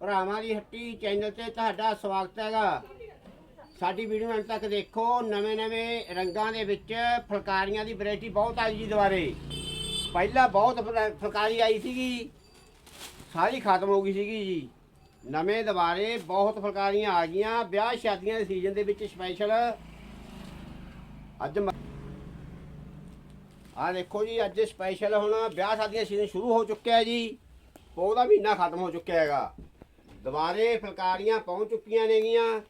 ਭਰਾਵਾਂ ਦੀ ਹੱਟੀ ਚੈਨਲ ਤੇ ਤੁਹਾਡਾ ਸਵਾਗਤ ਹੈਗਾ। ਸਾਡੀ ਵੀਡੀਓ ਅੰਤ ਤੱਕ ਦੇਖੋ ਨਵੇਂ-ਨਵੇਂ ਰੰਗਾਂ ਦੇ ਵਿੱਚ ਫੁਲਕਾਰੀਆਂ ਦੀ ਵੈਰਾਈਟੀ ਬਹੁਤ ਆਈ ਜੀ ਦੁਬਾਰੇ। ਪਹਿਲਾਂ ਬਹੁਤ ਫੁਲ- ਫੁਲਕਾਰੀ ਆਈ ਸੀਗੀ, ਸਾਰੀ ਖਤਮ ਹੋ ਗਈ ਸੀਗੀ ਜੀ। ਨਵੇਂ ਦੁਬਾਰੇ ਬਹੁਤ ਫੁਲਕਾਰੀਆਂ ਆ ਗਈਆਂ, ਵਿਆਹ ਸ਼ਾਦੀਆਂ ਦੇ ਸੀਜ਼ਨ ਦੇ ਵਿੱਚ ਸਪੈਸ਼ਲ ਅੱਜ ਆ ਦੇਖੋ ਜੀ, ਅੱਜ ਸਪੈਸ਼ਲ ਹੁਣ ਵਿਆਹ ਸ਼ਾਦੀਆਂ ਦਾ ਸੀਜ਼ਨ ਸ਼ੁਰੂ ਹੋ ਚੁੱਕਿਆ ਹੈ ਜੀ। ਪੋਹ ਦਾ ਮਹੀਨਾ ਖਤਮ ਹੋ ਚੁੱਕਿਆ ਹੈਗਾ। ਦੁਬਾਰੇ ਫੁਲਕਾਰੀਆਂ ਪਹੁੰਚ ਚੁੱਕੀਆਂ ਨੇਗੀਆਂ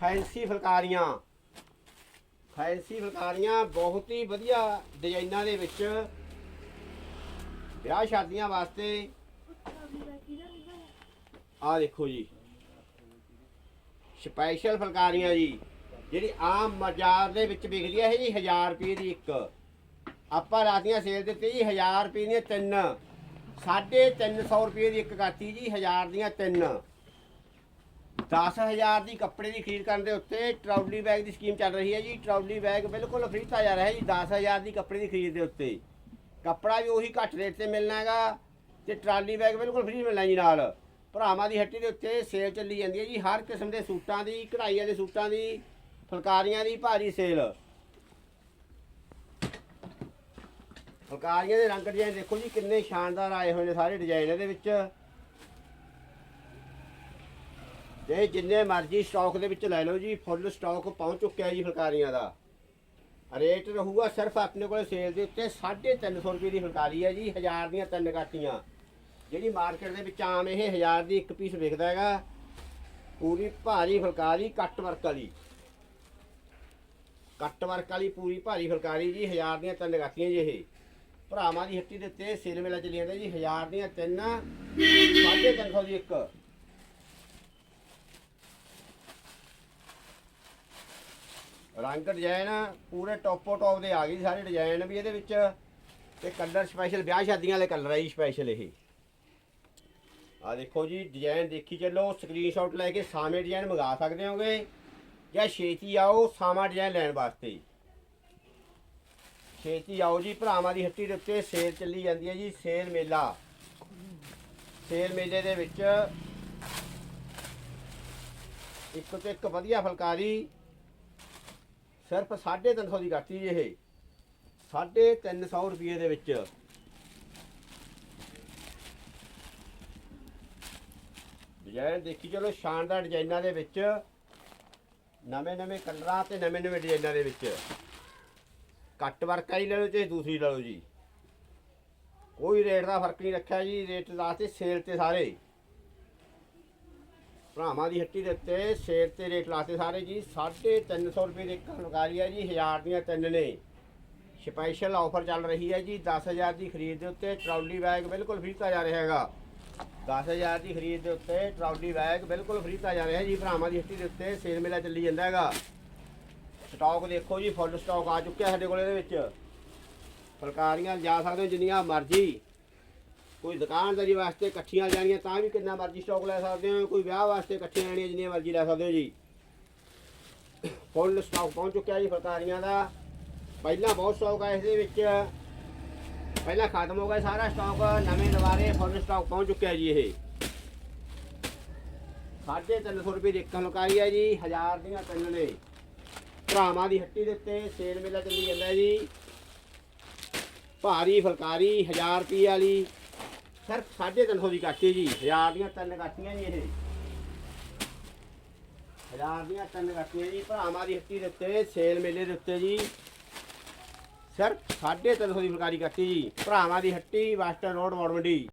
ਫੈਂਸੀ ਫੁਲਕਾਰੀਆਂ। ਫੈਂਸੀ ਫੁਲਕਾਰੀਆਂ ਬਹੁਤ ਹੀ ਵਧੀਆ ਡਿਜ਼ਾਈਨਾਂ ਦੇ ਵਿੱਚ ਵਿਆਹ ਸ਼ਾਦੀਆਂ ਵਾਸਤੇ। ਆ ਦੇਖੋ ਜੀ ਸਪੈਸ਼ਲ ਫੁਲਕਾਰੀਆਂ ਜੀ, ਜਿਹੜੀ ਆਮ ਬਾਜ਼ਾਰ ਦੇ ਵਿੱਚ ਵਿਕਦੀਆਂ ਹੈ ਜੀ 1000 ਰੁਪਏ ਦੀ ਇੱਕ। ਆਪਾਂ ਰਾਤੀਆਂ ਸੇਲ ਦਿੱਤੀ ਜੀ 1000 ਰੁਪਏ ਦੀਆਂ ਤਿੰਨ 350 ਰੁਪਏ ਦੀ ਇੱਕ ਕਾਤੀ ਜੀ 1000 ਦੀਆਂ ਤਿੰਨ। 10000 ਦੀ ਕੱਪੜੇ ਦੀ ਖਰੀਦ ਕਰਨ ਦੇ ਉੱਤੇ ਟਰਾਲੀ ਬੈਗ ਦੀ ਸਕੀਮ ਚੱਲ ਰਹੀ ਹੈ ਜੀ। ਟਰਾਲੀ ਬੈਗ ਬਿਲਕੁਲ ਫ੍ਰੀ ਦਿੱਤਾ ਜਾ ਰਿਹਾ ਹੈ ਜੀ 10000 ਦੀ ਕੱਪੜੇ ਦੀ ਖਰੀਦ ਦੇ ਉੱਤੇ। ਕੱਪੜਾ ਵੀ ਉਹੀ ਘੱਟ ਰੇਟ ਤੇ ਮਿਲਣਾ ਹੈਗਾ ਤੇ ਟਰਾਲੀ ਬੈਗ ਬਿਲਕੁਲ ਫ੍ਰੀ ਮਿਲਣਾ ਜੀ ਨਾਲ। ਭਰਾਵਾਂ ਦੀ ਹੱਟੀ ਦੇ ਉੱਤੇ ਸੇਲ ਚੱਲੀ ਜਾਂਦੀ ਹੈ ਜੀ, ਹਰ ਕਿਸਮ ਦੇ ਸੂਟਾਂ ਦੀ ਕਢਾਈ ਵਾਲੇ ਸੂਟਾਂ ਦੀ, ਫੁਲਕਾਰੀਆਂ ਦੀ ਭਾਰੀ ਸੇਲ ਫੁਲਕਾਰੀਆਂ ਦੇ ਰੰਗ ਡਿਜ਼ਾਈਨ ਦੇਖੋ ਜੀ, ਕਿੰਨੇ ਸ਼ਾਨਦਾਰ ਆਏ ਹੋਏ ਨੇ ਸਾਰੇ ਡਿਜ਼ਾਈਨ ਇਹਦੇ ਵਿੱਚ। ਤੇ ਜਿੰਨੇ ਮਰਜ਼ੀ ਸਟਾਕ ਦੇ ਵਿੱਚ ਲੈ ਲਓ ਜੀ ਫੁੱਲ ਸਟਾਕ ਪਹੁੰਚ ਚੁੱਕਿਆ ਜੀ ਫੁਲਕਾਰੀਆਂ ਦਾ। ਰੇਟ ਰਹੂਗਾ ਸਿਰਫ ਆਪਣੇ ਕੋਲ ਸੇਲ ਦੇ ਉੱਤੇ 350 ਰੁਪਏ ਦੀ ਫੁਲਕਾਰੀ ਹੈ ਜੀ 1000 ਦੀਆਂ ਤਿੰਨ ਕਾਟੀਆਂ ਜਿਹੜੀ ਮਾਰਕੀਟ ਦੇ ਵਿੱਚ ਆਮ ਇਹ 1000 ਦੀ ਇੱਕ ਪੀਸ ਵਿਕਦਾ ਹੈਗਾ, ਪੂਰੀ ਭਾਰੀ ਫੁਲਕਾਰੀ ਕੱਟ ਵਰਕ ਵਾਲੀ। ਕੱਟ ਵਰਕ ਵਾਲੀ ਪੂਰੀ ਭਾਰੀ ਫੁਲਕਾਰੀ ਜੀ 1000 ਦੀਆਂ ਤਿੰਨ ਕਾਟੀਆਂ ਜੀ ਇਹ। ਭਰਾਵਾਂ ਦੀ ਹੱਟੀ ਦੇ ਉੱਤੇ ਸੇਲ ਮੇਲਾ ਚੱਲੀ ਜਾਂਦਾ ਜੀ 1000 ਦੀਆਂ ਤਿੰਨ 350 ਦੀ ਇੱਕ। ਰੰਗ ਡਿਜ਼ਾਈਨ ਪੂਰੇ ਟੋਪੋ ਟੋਪ ਦੇ ਆ ਗਏ ਜੀ ਸਾਰੇ ਡਿਜ਼ਾਈਨ ਵੀ ਇਹਦੇ ਵਿੱਚ ਤੇ ਕਲਰ ਸਪੈਸ਼ਲ ਵਿਆਹ ਸ਼ਾਦੀਆਂ ਵਾਲੇ ਕਲਰ ਆ ਜੀ ਸਪੈਸ਼ਲ ਇਹ। ਆ ਦੇਖੋ ਜੀ ਡਿਜ਼ਾਈਨ ਦੇਖੀ ਚੱਲੋ ਸਕਰੀਨਸ਼ਾਟ ਲੈ ਕੇ ਸਾਵੇਂ ਡਿਜ਼ਾਈਨ ਮੰਗਾ ਸਕਦੇ ਹੋਗੇ ਜਾਂ ਛੇਤੀ ਆਓ ਸਾਵਾਂ ਡਿਜ਼ਾਈਨ ਲੈਣ ਵਾਸਤੇ। ਛੇਤੀ ਆਓ ਜੀ, ਭਰਾਵਾਂ ਦੀ ਹੱਟੀ ਦੇ ਉੱਤੇ ਸੇਲ ਚੱਲੀ ਜਾਂਦੀ ਹੈ ਜੀ ਸੇਲ ਮੇਲਾ। ਸੇਲ ਮੇਲੇ ਦੇ ਵਿੱਚ ਇੱਕ ਤੋਂ ਇੱਕ ਵਧੀਆ ਫੁਲਕਾਰੀ ਸਿਰਫ 350 ਦੀ ਕਰਤੀ ਜੀ ਇਹ 350 ਰੁਪਏ ਦੇ ਵਿੱਚ। ਡਿਜ਼ਾਈਨ ਦੇਖੀ ਚਲੋ ਸ਼ਾਨਦਾਰ ਡਿਜ਼ਾਈਨਾਂ ਦੇ ਵਿੱਚ। ਨਵੇਂ ਨਵੇਂ ਕਲਰਾਂ ਤੇ ਨਵੇਂ ਨਵੇਂ ਡਿਜ਼ਾਈਨਾਂ ਦੇ ਵਿੱਚ। ਕੱਟ ਵਰਕ ਵਾਲੀ ਲੈ ਲਓ ਤੇ ਦੂਸਰੀ ਲੈ ਲਓ ਜੀ। ਕੋਈ ਰੇਟ ਦਾ ਫ਼ਰਕ ਨਹੀਂ ਰੱਖਿਆ ਜੀ, ਰੇਟ ਲਾਸਤੇ ਸੇਲ ਤੇ ਸਾਰੇ। ਭਰਾਵਾਂ ਦੀ ਹੱਟੀ ਦੇ ਉੱਤੇ ਸੇਲ ਤੇ ਰੇਟ ਲਾਤੇ ਸਾਰੇ ਜੀ 350 ਰੁਪਏ ਦੀ ਇੱਕ ਫੁਲਕਾਰੀ ਹੈ ਜੀ 1000 ਦੀਆਂ ਤਿੰਨ ਨੇ। ਸਪੈਸ਼ਲ ਆਫਰ ਚੱਲ ਰਹੀ ਹੈ ਜੀ 10000 ਦੀ ਖਰੀਦ ਦੇ ਉੱਤੇ ਟਰਾਲੀ ਬੈਗ ਬਿਲਕੁਲ ਫ੍ਰੀ ਦਿੱਤਾ ਜਾ ਰਿਹਾ ਹੈਗਾ। 10000 ਦੀ ਖਰੀਦ ਦੇ ਉੱਤੇ ਟਰਾਲੀ ਬੈਗ ਬਿਲਕੁਲ ਫ੍ਰੀ ਦਿੱਤਾ ਜਾ ਰਿਹਾ ਜੀ, ਭਰਾਵਾਂ ਦੀ ਹੱਟੀ ਦੇ ਉੱਤੇ ਸੇਲ ਮੇਲਾ ਚੱਲੀ ਜਾਂਦਾ ਹੈਗਾ। ਸਟਾਕ ਦੇਖੋ ਜੀ ਫੁੱਲ ਸਟਾਕ ਆ ਚੁੱਕਿਆ ਸਾਡੇ ਕੋਲ ਇਹਦੇ ਵਿੱਚ। ਫੁਲਕਾਰੀਆਂ ਜਾ ਸਕਦੇ ਹੋ ਜਿੰਨੀਆਂ ਮਰਜ਼ੀ। ਕੋਈ ਦੁਕਾਨਦਾਰੀ ਵਾਸਤੇ ਇਕੱਠੀਆਂ ਲੈਣੀਆਂ, ਤਾਂ ਵੀ ਕਿੰਨਾ ਮਰਜ਼ੀ ਸਟਾਕ ਲੈ ਸਕਦੇ ਹੋ, ਕੋਈ ਵਿਆਹ ਵਾਸਤੇ ਇਕੱਠੀਆਂ ਲੈਣੀਆਂ, ਜਿੰਨੀਆਂ ਮਰਜ਼ੀ ਲੈ ਸਕਦੇ ਹੋ ਜੀ। ਫੁੱਲ ਸਟਾਕ ਪਹੁੰਚ ਚੁੱਕਿਆ ਜੀ ਫੁਲਕਾਰੀਆਂ ਦਾ। ਪਹਿਲਾਂ ਬਹੁਤ ਸਟਾਕ ਆਇਆ ਇਸ ਦੇ ਵਿੱਚ। ਪਹਿਲਾਂ ਖਤਮ ਹੋ ਗਿਆ ਸਾਰਾ ਸਟਾਕ ਨਵੇਂ ਦੁਬਾਰੇ ਫੁੱਲ ਸਟਾਕ ਪਹੁੰਚ ਚੁੱਕਿਆ ਜੀ ਇਹ। 350 ਰੁਪਏ ਦੀ ਇੱਕ ਫੁਲਕਾਰੀ ਹੈ ਜੀ 1000 ਦੀਆਂ ਤਿੰਨ ਨੇ। ਭਰਾਵਾਂ ਦੀ ਹੱਟੀ ਦੇ ਉੱਤੇ ਸੇਲ ਮੇਲਾ ਚੱਲੀ ਜਾਂਦਾ ਜੀ। ਭਾਰੀ ਫੁਲਕਾਰੀ 1000 ਰੁਪਏ ਵਾਲੀ। ਸਿਰਫ 350 ਦੀ ਕਾਟੀ ਜੀ। 1000 ਦੀਆਂ ਤਿੰਨ ਕਾਟੀਆਂ ਜੀ ਇਹ। ਹਜ਼ਾਰ ਦੀਆਂ ਤਿੰਨ ਕਾਟੀਆਂ ਜੀ, ਭਰਾਵਾਂ ਦੀ ਹੱਟੀ ਦੇ ਉੱਤੇ, ਸੇਲ ਮੇਲੇ ਦੇ ਉੱਤੇ ਜੀ। ਸਿਰਫ 350 ਦੀ ਫੁਲਕਾਰੀ ਕਾਟੀ ਜੀ। ਭਰਾਵਾਂ ਦੀ ਹੱਟੀ ਵਾਸਟਰ ਰੋਡ ਮੋੜ ਮੰਡੀ